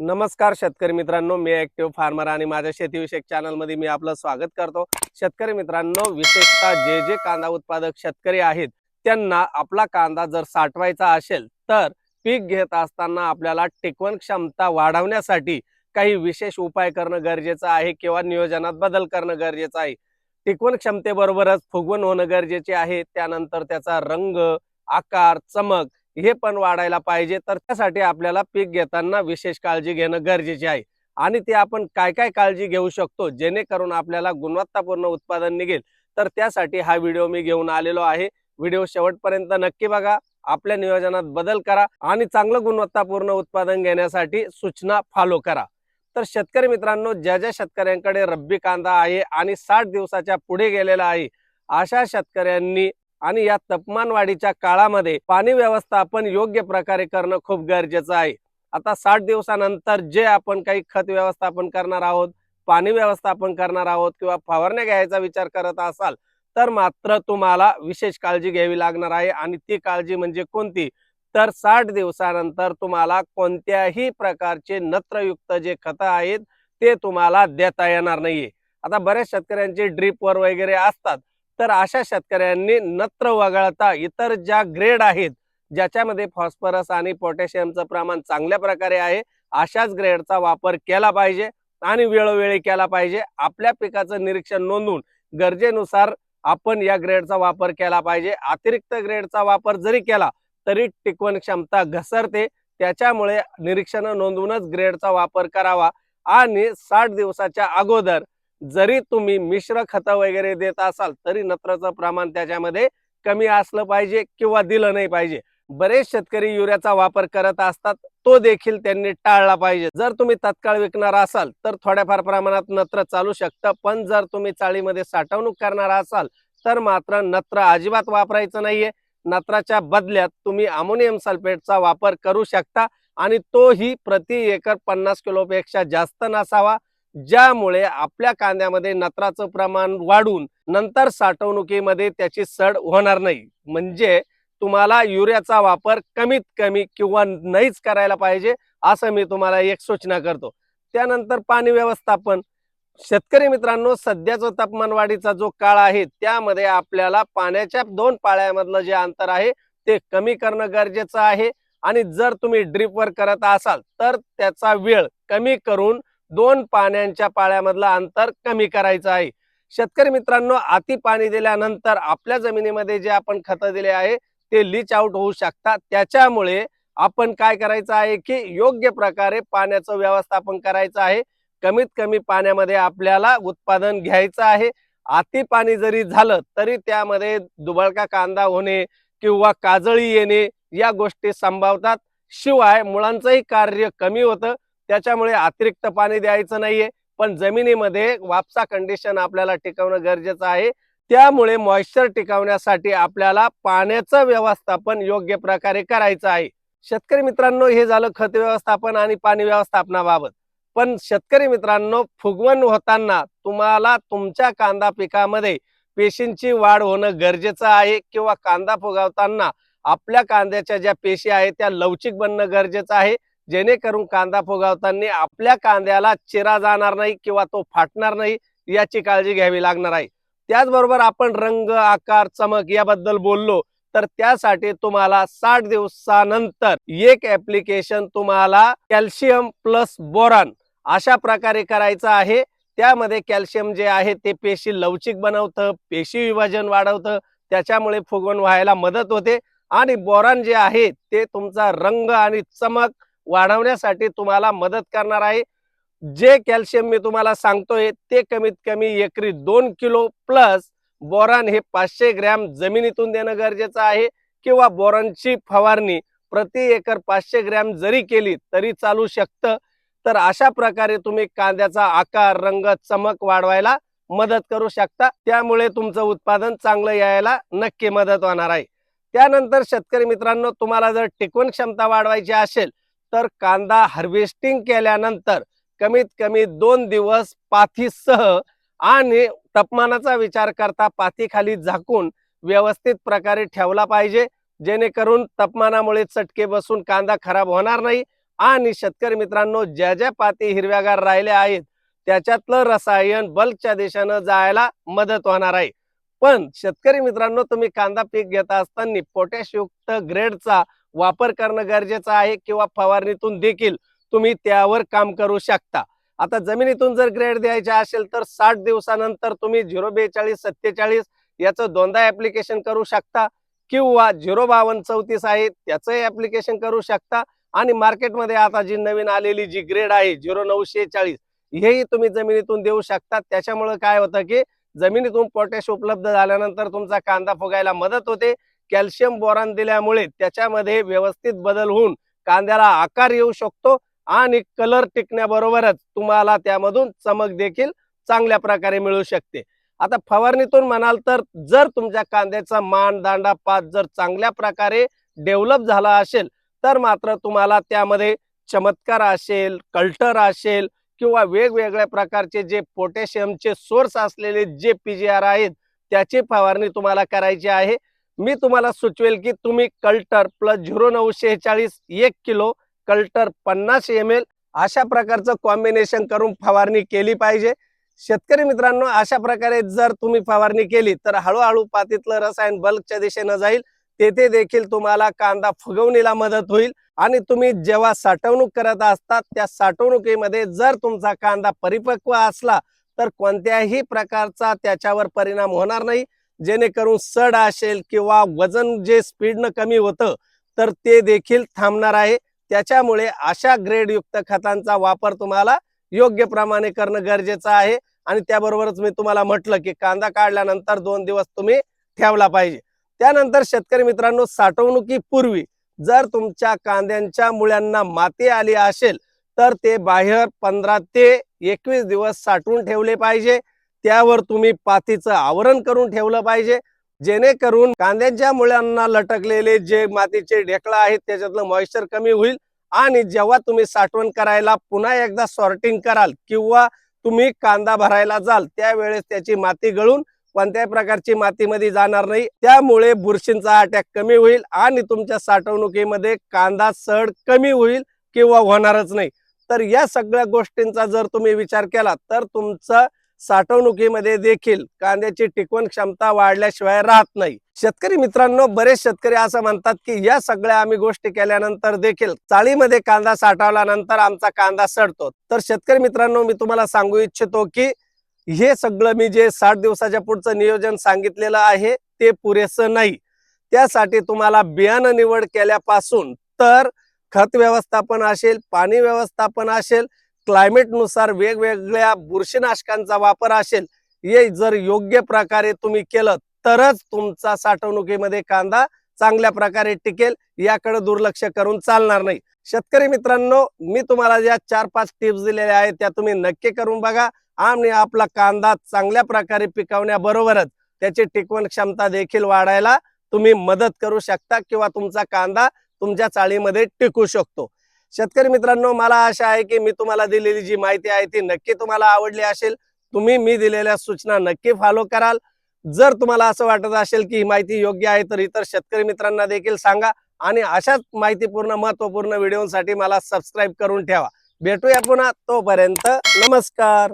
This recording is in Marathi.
नमस्कार शेतकरी मित्रांनो मी ऍक्टिव्ह फार्मर आणि माझ्या शेतीविषयक चॅनलमध्ये मी आपलं स्वागत करतो. शेतकरी मित्रांनो विशेषतः जे जे कांदा उत्पादक शेतकरी आहेत त्यांना आपला कांदा जर साठवायचा असेल तर पीक घेत असताना आपल्याला टिकवण क्षमता वाढवण्यासाठी काही विशेष उपाय करणं गरजेचं आहे किंवा नियोजनात बदल करणं गरजेचं आहे. टिकवण क्षमतेबरोबरच फुगवण होणं गरजेचे आहे. त्यानंतर त्याचा रंग आकार चमक हे पण वाढायला पाहिजे. तर त्यासाठी आपल्याला पीक घेताना विशेष काळजी घेणं गरजेचे आहे. आणि ते आपण काय काय काळजी घेऊ शकतो जेणेकरून आपल्याला गुणवत्तापूर्ण उत्पादन निघेल. तर त्यासाठी हा व्हिडिओ मी घेऊन आलेलो आहे. व्हिडिओ शेवटपर्यंत नक्की बघा. आपल्या नियोजनात बदल करा आणि चांगलं गुणवत्तापूर्ण उत्पादन घेण्यासाठी सूचना फॉलो करा. तर शेतकरी मित्रांनो ज्या ज्या शेतकऱ्यांकडे रब्बी कांदा आहे आणि साठ दिवसाच्या पुढे गेलेला आहे अशा शेतकऱ्यांनी आणि या तापमानवाढीच्या काळामध्ये पाणी व्यवस्थापन योग्य प्रकारे करणं खूप गरजेचं आहे. आता साठ दिवसानंतर जे आपण काही खत व्यवस्थापन करणार आहोत पाणी व्यवस्थापन करणार आहोत किंवा फवारण्या घ्यायचा विचार करत असाल तर मात्र तुम्हाला विशेष काळजी घ्यावी लागणार आहे. आणि ती काळजी म्हणजे कोणती? तर साठ दिवसानंतर तुम्हाला कोणत्याही प्रकारचे नत्रयुक्त जे खतं आहेत ते तुम्हाला देता येणार नाहीये. आता बऱ्याच शेतकऱ्यांचे ड्रीपवर वगैरे असतात. तर अशा शेतकऱ्यांनी नत्र वगळता इतर ज्या ग्रेड आहेत ज्याच्यामध्ये फॉस्फरस आणि पोटॅशियमचं प्रमाण चांगल्या प्रकारे आहे अशाच ग्रेडचा वापर केला पाहिजे आणि वेळोवेळी केला पाहिजे. आपल्या पिकाचं निरीक्षण नोंदवून गरजेनुसार आपण या ग्रेडचा वापर केला पाहिजे. अतिरिक्त ग्रेडचा वापर जरी केला तरी टिकवण क्षमता घसरते. त्याच्यामुळे निरीक्षण नोंदवूनच ग्रेडचा वापर करावा आणि साठ दिवसाच्या अगोदर जरी तुम्ही मिश्र खतं वगैरे देत असाल तरी नत्राचं प्रमाण त्याच्यामध्ये कमी असलं पाहिजे किंवा दिलं नाही पाहिजे. बरेच शेतकरी युरियाचा वापर करत असतात तो देखील त्यांनी टाळला पाहिजे. जर तुम्ही तत्काळ विकणार असाल तर थोड्याफार प्रमाणात नत्र चालू शकतं. पण जर तुम्ही चाळीमध्ये साठवणूक करणार असाल तर मात्र नत्र अजिबात वापरायचं नाहीये. नत्राच्या बदल्यात तुम्ही अमोनियम सल्फेटचा वापर करू शकता आणि तोही प्रति एकर पन्नास किलोपेक्षा जास्त नसावा. ज्यामुळे आपल्या कांद्यामध्ये नत्राचं प्रमाण वाढून नंतर साठवणुकीमध्ये त्याची सड होणार नाही. म्हणजे तुम्हाला युरियाचा वापर कमीत कमी किंवा नाहीच करायला पाहिजे असं मी तुम्हाला एक सूचना करतो. त्यानंतर पाणी व्यवस्थापन. शेतकरी मित्रांनो सध्याचा तापमान वाढीचा जो काळ आहे त्यामध्ये आपल्याला पाण्याच्या दोन पाळ्यामधलं जे अंतर आहे ते कमी करणं गरजेचं आहे. आणि जर तुम्ही ड्रीपवर करत असाल तर त्याचा वेळ कमी करून दोन पाण्याच्या पाळ्यामधलं अंतर कमी करायचं आहे. शेतकरी मित्रांनो अति पाणी दिल्यानंतर आपल्या जमिनीमध्ये जे आपण खतं दिले आहे ते लीच आउट होऊ शकतात. त्याच्यामुळे आपण काय करायचं आहे की योग्य प्रकारे पाण्याचं व्यवस्थापन करायचं आहे. कमीत कमी पाण्यामध्ये आपल्याला उत्पादन घ्यायचं आहे. अति पाणी जरी झालं तरी त्यामध्ये दुबळका कांदा होणे किंवा काजळी येणे या गोष्टी संभावतात. शिवाय मुळांचंही कार्य कमी होतं. त्याच्यामुळे अतिरिक्त पाणी द्यायचं नाहीये. पण जमिनीमध्ये वापसा कंडिशन आपल्याला टिकवणं गरजेचं आहे. त्यामुळे मॉइश्चर टिकवण्यासाठी आपल्याला पाण्याचं व्यवस्थापन योग्य प्रकारे करायचं आहे. शेतकरी मित्रांनो हे झालं खत व्यवस्थापन आणि पाणी व्यवस्थापनाबाबत. पण शेतकरी मित्रांनो फुगवण होताना तुम्हाला तुमच्या कांदा पिकामध्ये पेशींची वाढ होणं गरजेचं आहे किंवा कांदा फुगवताना आपल्या कांद्याच्या ज्या पेशी आहेत त्या लवचिक बनणं गरजेचं आहे. जेणेकरून कांदा फुगवताना आपल्या कांद्याला चिरा जाणार नाही किंवा तो फाटणार नाही याची काळजी घ्यावी लागणार आहे. त्याचबरोबर आपण रंग आकार चमक याबद्दल बोललो तर त्यासाठी तुम्हाला साठ दिवसानंतर एक ऍप्लिकेशन तुम्हाला कॅल्शियम प्लस बोरॉन अशा प्रकारे करायचं आहे. त्यामध्ये कॅल्शियम जे आहे ते पेशी लवचिक बनवतं पेशी विभाजन वाढवतं त्याच्यामुळे फुगवण व्हायला मदत होते. आणि बोरॉन जे आहे ते तुमचा रंग आणि चमक वाढवण्यासाठी तुम्हाला मदत करणार आहे. जे कॅल्शियम मी तुम्हाला सांगतोय ते कमीत कमी एकरी दोन किलो प्लस बोरॉन हे पाचशे ग्रॅम जमिनीतून देणं गरजेचं आहे किंवा बोरॉनची फवारणी प्रति एकर पाचशे ग्रॅम जरी केली तरी चालू शकतं. तर अशा प्रकारे तुम्ही कांद्याचा आकार रंग चमक वाढवायला मदत करू शकता. त्यामुळे तुमचं उत्पादन चांगलं यायला नक्की मदत होणार आहे. त्यानंतर शेतकरी मित्रांनो तुम्हाला जर टिकवण क्षमता वाढवायची असेल तर कांदा हार्वेस्टिंग केल्यानंतर कमीत कमी दोन दिवस पाथीसह आणि तापमानाचा विचार करता पाथीखाली झाकून व्यवस्थित प्रकारे ठेवला पाहिजे. जेणेकरून तापमानामुळे चटके बसून कांदा खराब होणार नाही. आणि शेतकरी मित्रांनो ज्या ज्या पाती हिरव्यागार राहिल्या आहेत त्याच्यातलं रसायन बल्कच्या दिशेनं जायला मदत होणार आहे. पण शेतकरी मित्रांनो तुम्ही कांदा पीक घेता असताना पोटॅशयुक्त ग्रेडचा वापर करणं गरजेचं आहे किंवा फवारणीतून देखील तुम्ही त्यावर काम करू शकता. आता जमिनीतून जर ग्रेड द्यायचे असेल तर साठ दिवसानंतर तुम्ही झिरो बेचाळीस सत्तेचाळीस याचं दोनदा ऍप्लिकेशन करू शकता किंवा झिरो बावन्न चौतीस आहे त्याचंही ऍप्लिकेशन करू शकता. आणि मार्केटमध्ये आता जी नवीन आलेली जी ग्रेड आहे झिरो नऊशे चाळीस हेही तुम्ही जमिनीतून देऊ शकता. त्याच्यामुळे काय होतं की जमिनीतून पोटॅश उपलब्ध झाल्यानंतर तुमचा कांदा फुगायला मदत होते. कॅल्शियम बोरान दिल्यामुळे त्याच्यामध्ये व्यवस्थित बदल होऊन कांद्याला आकार येऊ शकतो आणि कलर टिकण्याबरोबरच तुम्हाला त्यामधून चमक देखील चांगल्या प्रकारे मिळू शकते. आता फवारणीतून म्हणाल तर जर तुमच्या कांद्याचा मान दांडा पात जर चांगल्या प्रकारे डेव्हलप झाला असेल तर मात्र तुम्हाला त्यामध्ये चमत्कार असेल कल्टर असेल किंवा वेगवेगळ्या प्रकारचे जे पोटॅशियमचे सोर्स असलेले जे पी जी आर आहेत त्याची फवारणी तुम्हाला करायची आहे. मी तुम्हाला सुचवेल की तुम्ही कल्टर प्लस झिरो नऊशे चाळीस एक किलो कल्टर पन्नास एम एल अशा प्रकारचं कॉम्बिनेशन करून फवारणी केली पाहिजे. शेतकरी मित्रांनो अशा प्रकारे जर तुम्ही फवारणी केली तर हळूहळू पातीतलं रसायन बल्कच्या दिशेनं जाईल. तेथे देखील तुम्हाला कांदा फुगवणीला मदत होईल. आणि तुम्ही जेव्हा साठवणूक करत असतात त्या साठवणुकीमध्ये जर तुमचा कांदा परिपक्व असला तर कोणत्याही प्रकारचा त्याच्यावर परिणाम होणार नाही. जेणेकरून सड असेल किंवा वजन जे स्पीडनं कमी होतं तर ते देखील थांबणार आहे. त्याच्यामुळे अशा ग्रेडयुक्त खतांचा वापर तुम्हाला योग्य प्रमाणे करणं गरजेचं आहे. आणि त्याबरोबरच मी तुम्हाला म्हटलं की कांदा काढल्यानंतर दोन दिवस तुम्ही ठेवला पाहिजे. त्यानंतर शेतकरी मित्रांनो साठवणुकीपूर्वी जर तुमच्या कांद्यांच्या मुळ्यांना माती आली असेल तर ते बाहेर पंधरा ते एकवीस दिवस साठवून ठेवले पाहिजे. त्यावर तुम्ही पातीचं आवरण करून ठेवलं पाहिजे. जेणेकरून कांद्यांच्या मुळ्यांना लटकलेले जे मातीचे ढेकळं आहेत त्याच्यातलं मॉइश्चर कमी होईल. आणि जेव्हा तुम्ही साठवण करायला पुन्हा एकदा सॉर्टिंग कराल किंवा तुम्ही कांदा भरायला जाल त्यावेळेस त्याची माती गळून कोणत्याही प्रकारची मातीमध्ये जाणार नाही. त्यामुळे बुरशींचा अटॅक कमी होईल आणि तुमच्या साठवणुकीमध्ये कांदा सड कमी होईल किंवा होणारच नाही. तर या सगळ्या गोष्टींचा जर तुम्ही विचार केला तर तुमचं साठवणुकीमध्ये देखील कांद्याची टिकवण क्षमता वाढल्याशिवाय राहत नाही. शेतकरी मित्रांनो बरेच शेतकरी असं म्हणतात की या सगळ्या आम्ही गोष्टी केल्यानंतर देखील चाळीमध्ये कांदा साठवल्यानंतर आमचा कांदा सडतो. तर शेतकरी मित्रांनो मी तुम्हाला सांगू इच्छितो की हे सगळं मी जे साठ दिवसाच्या पुढचं नियोजन सांगितलेलं आहे ते पुरेसं नाही. त्यासाठी तुम्हाला बियाणं निवड केल्यापासून तर खत व्यवस्थापन असेल पाणी व्यवस्थापन असेल क्लायमेटनुसार वेगवेगळ्या बुरशीनाशकांचा वापर असेल हे जर योग्य प्रकारे तुम्ही केलं तरच तुमचा साठवणुकीमध्ये कांदा चांगल्या प्रकारे टिकेल याकडे दुर्लक्ष करून चालणार नाही. शेतकरी मित्रांनो मी तुम्हाला ज्या चार पाच टिप्स दिलेल्या आहेत त्या तुम्ही नक्की करून बघा. आणि आपला कांदा चांगल्या प्रकारे पिकवण्याबरोबरच त्याची टिकवण क्षमता देखील वाढायला तुम्ही मदत करू शकता किंवा तुमचा कांदा तुमच्या चाळीमध्ये टिकू शकतो. शेतकरी मित्रांनो मला आशा आहे की मी तुम्हाला दिलेली जी माहिती आहे ती नक्की तुम्हाला आवडली असेल. तुम्ही मी दिलेल्या सूचना नक्की फॉलो कराल. जर तुम्हाला असं वाटत असेल की ही माहिती योग्य आहे तर इतर शेतकरी मित्रांना देखील सांगा आणि अशाच माहितीपूर्ण महत्त्वपूर्ण व्हिडिओसाठी मला सबस्क्राईब करून ठेवा. भेटूया पुन्हा तोपर्यंत नमस्कार.